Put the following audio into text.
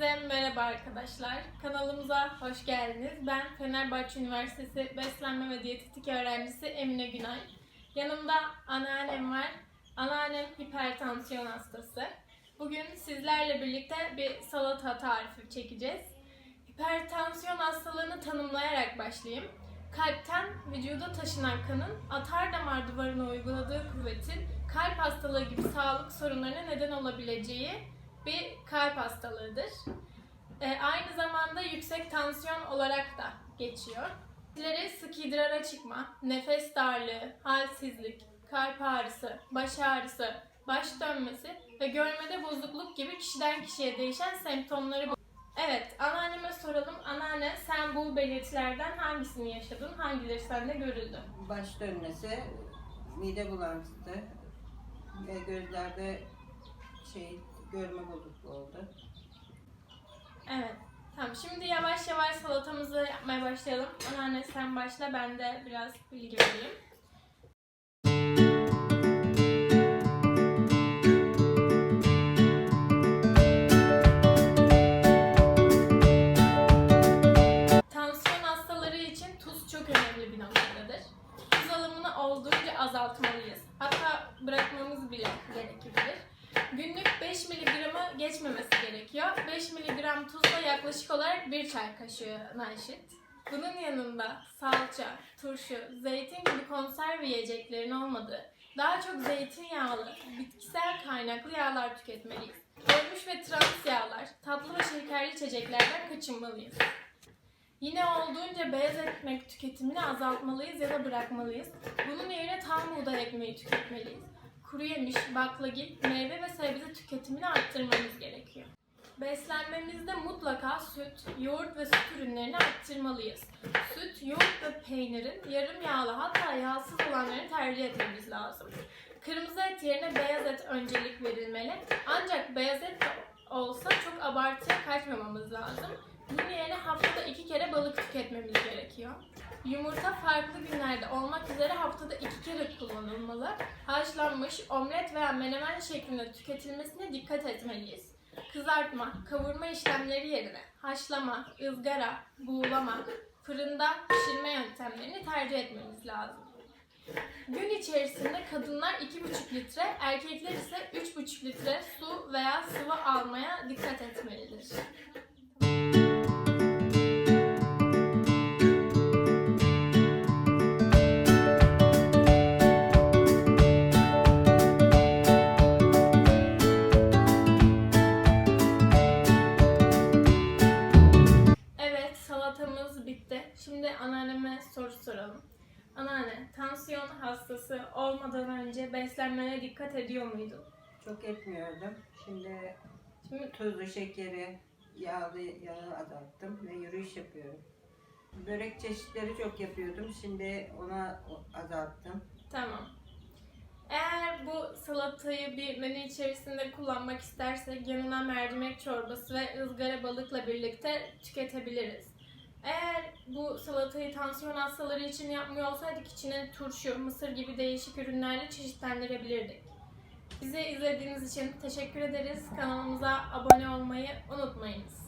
Herkese merhaba arkadaşlar. Kanalımıza hoş geldiniz. Ben Fenerbahçe Üniversitesi Beslenme ve Diyetetik öğrencisi Emine Günay. Yanımda anneannem var. Anneannem hipertansiyon hastası. Bugün sizlerle birlikte bir salata tarifi çekeceğiz. Hipertansiyon hastalığını tanımlayarak başlayayım. Kalpten vücuda taşınan kanın atar damar duvarına uyguladığı kuvvetin kalp hastalığı gibi sağlık sorunlarına neden olabileceği bir kalp hastalığıdır. Ee, aynı zamanda yüksek tansiyon olarak da geçiyor. Kişilere sık idrara çıkma, nefes darlığı, halsizlik, kalp ağrısı, baş ağrısı, baş dönmesi ve görmede bozukluk gibi kişiden kişiye değişen semptomları Evet, anneanneme soralım. Anneanne sen bu belirtilerden hangisini yaşadın? Hangileri sende görüldü? Baş dönmesi, mide bulantısı ve gözlerde şey görme bozukluğu oldu. Evet. Tamam şimdi yavaş yavaş salatamızı yapmaya başlayalım. Anneanne sen başla ben de biraz bilgi vereyim. Tansiyon hastaları için tuz çok önemli bir noktadadır. Tuz alımını olduğunca azaltmalıyız. Hatta bırakmamız bile gerekebilir. Günlük 5 miligramı geçmemesi gerekiyor. 5 miligram tuz da yaklaşık olarak 1 çay kaşığına eşit. Bunun yanında salça, turşu, zeytin gibi konserve yiyeceklerin olmadığı, daha çok zeytinyağlı, bitkisel kaynaklı yağlar tüketmeliyiz. Ölmüş ve trans yağlar, tatlı ve şekerli içeceklerden kaçınmalıyız. Yine olduğunca beyaz ekmek tüketimini azaltmalıyız ya da bırakmalıyız. Bunun yerine tam buğday ekmeği tüketmeliyiz. Kuru yemiş, baklagil, meyve ve sebze tüketimini arttırmamız gerekiyor. Beslenmemizde mutlaka süt, yoğurt ve süt ürünlerini arttırmalıyız. Süt, yoğurt ve peynirin yarım yağlı hatta yağsız olanlarını tercih etmemiz lazım. Kırmızı et yerine beyaz et öncelik verilmeli. Ancak beyaz et olsa çok abartıya kaçmamamız lazım. Bunun yerine haftada iki kere balık tüketmemiz gerekiyor. Yumurta farklı günlerde olmak üzere haftada iki kere kullanılmalı. Haşlanmış, omlet veya menemen şeklinde tüketilmesine dikkat etmeliyiz. Kızartma, kavurma işlemleri yerine haşlama, ızgara, buğulama, fırında pişirme yöntemlerini tercih etmemiz lazım. Gün içerisinde kadınlar 2,5 litre, erkekler ise 3,5 litre su veya sıvı almaya dikkat etmelidir. Anneanneme soru soralım. Anneanne, tansiyon hastası olmadan önce beslenmene dikkat ediyor muydun? Çok etmiyordum. Şimdi Şimdi tuzlu şekeri, yağlı yağı azalttım ve yürüyüş yapıyorum. Börek çeşitleri çok yapıyordum. Şimdi ona azalttım. tamam. Eğer bu salatayı bir menü içerisinde kullanmak istersek yanına mercimek çorbası ve ızgara balıkla birlikte tüketebiliriz. Eğer bu salatayı tansiyon hastaları için yapmıyor olsaydık içine turşu, mısır gibi değişik ürünlerle çeşitlendirebilirdik. Bizi izlediğiniz için teşekkür ederiz. Kanalımıza abone olmayı unutmayınız.